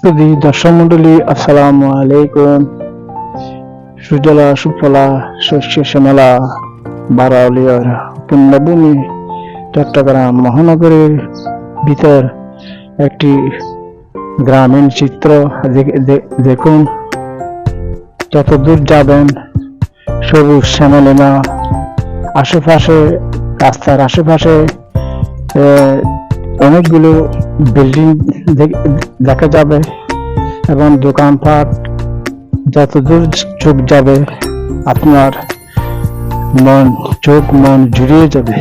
সুধী দর্শক মন্ডলী আসসালামু আলাইকুম। সুজলা সুফলা শস্য শ্যামলা বারাউলিয়ার পুণ্যভূমি চট্টগ্রাম মহানগরের ভিতর একটি গ্রামীণ চিত্র দেখুন। যত দূর যাবেন সবুজ শ্যামলিমা আশেপাশে, রাস্তার আশেপাশে অনেকগুলো বিল্ডিং দেখা যাবে এবং দোকানপাট যত দূর চোখ যাবে আপনার মন, চোখ মন জুড়িয়ে যাবে।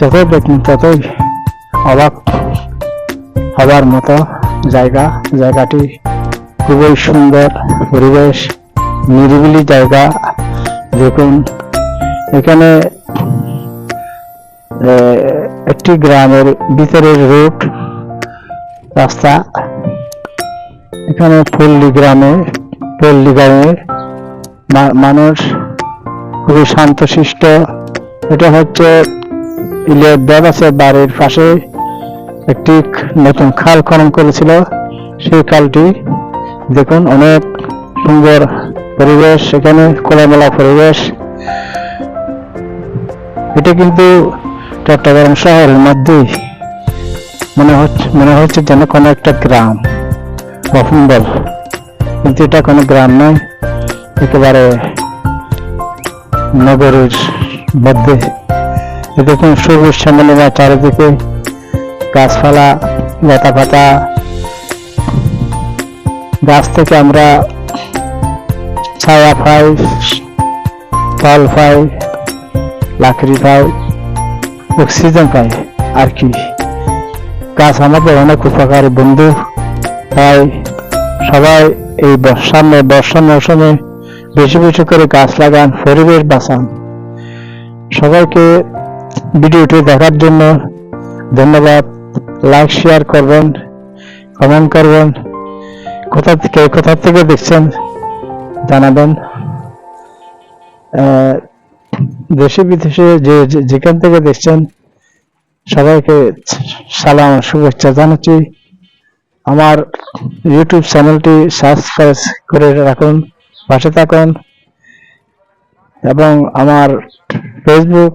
যতই দেখুন, ততই অবাক হবার মতো জায়গা। জায়গাটি খুবই সুন্দর পরিবেশ, নিরিবিলি জায়গা। দেখুন, এখানে একটি গ্রামের ভিতরের রোড রাস্তা। এখানে পল্লী গ্রামে পল্লী গ্রামে মা- মানুষ খুবই শান্তশিষ্ট। এটা হচ্ছে ড্যাম আছে বাড়ির পাশে একটি নতুন খাল খনন করেছিল। সেই খালটি দেখুন, অনেক সুন্দর পরিবেশ, এখানে খোলামেলা পরিবেশ। এটা কিন্তু চট্টগ্রাম শহরের মধ্যে মনে হচ্ছে মনে হচ্ছে যেন কোনো একটা গ্রাম। বল? কিন্তু এটা কোনো গ্রাম নয়, একেবারে নগরের মধ্যে। দেখুন সবুজ সামনে বা চারিদিকে গাছপালা লতা পাতা গাছ থেকে আমরা ছায়া পাই, ফল পাই, লাকড়ি পাই। অক্সিজেন পাই আর কি। গাছ আমাদের অনেক উপকার, বন্ধু। তাই সবাই এই বর্ষা বর্ষা মৌসুমে বেশি বেশি করে গাছ লাগান, পরিবেশ বাঁচান। সবাইকে ভিডিওটি দেখার জন্য ধন্যবাদ। লাইক, শেয়ার করবেন, কমেন্ট করবেন। কোথা থেকে কোথা থেকে দেখছেন, জানাবেন। দেশে বিদেশে যে যেখান থেকে দেখছেন, সবাইকে সালাম, শুভেচ্ছা জানাচ্ছি। আমার ইউটিউব চ্যানেলটি সাবস্ক্রাইব করে রাখুন, পাশে থাকুন। এবং আমার ফেসবুক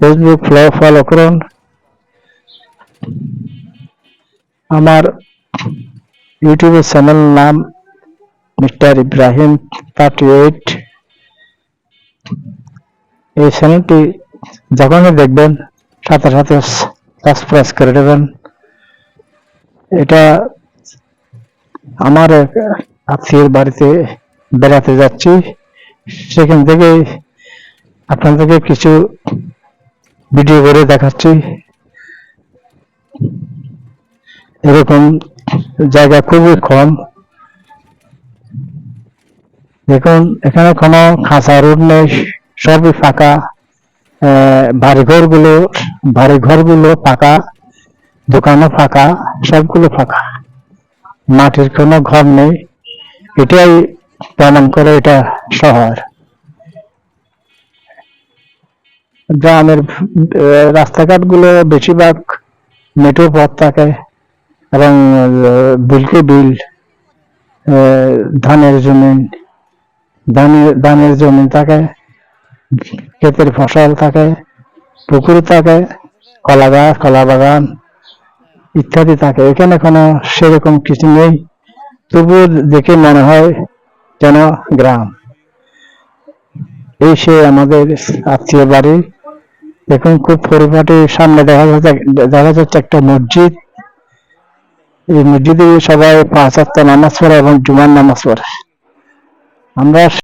ফেসবুক ফলো করুন। আমার ইউটিউবের চ্যানেল নাম মিস্টার ইব্রাহিম থার্টি এইট এই চ্যানেলটি যখনই দেখবেন, সাথে সাথে সাবস্ক্রাইব করে দেবেন। এটা আমার আত্মীয়ের বাড়িতে বেড়াতে যাচ্ছি। সেখান থেকে আপনাদেরকে কিছু ভিডিও করে দেখাচ্ছি। এরকম জায়গা খুবই কম। দেখুন, এখানে কোনো খাঁচা রোড নেই। সবই ফাঁকা আহ, বাড়িঘরগুলো বাড়িঘরগুলো ফাঁকা দোকানও ফাঁকা সবগুলো ফাঁকা। মাটির কোনো ঘর নেই এটাই প্রমাণ করে এটা শহর। গ্রামের আহ, রাস্তাঘাটগুলো বেশিরভাগ মেঠো পথ থাকে এবং বিলকে বিল ধানের জমিন ধানের ধানের জমিন থাকে। ক্ষেতের ফসল থাকে পুকুর থাকে, কলা গাছ, কলা বাগান ইত্যাদি থাকে। এখানে কোনো সেরকম কিছু নেই। তবুও দেখে মনে হয় যেন গ্রাম। এই সে আমাদের আত্মীয় বাড়ি। দেখুন, খুব পরিপাটি সামনে দেখা যাচ্ছে দেখা যাচ্ছে একটা মসজিদ। এই মসজিদে সবাই পাঁচ নামাজ পড়ে এবং জুমার নামাজ পড়ে। আমরা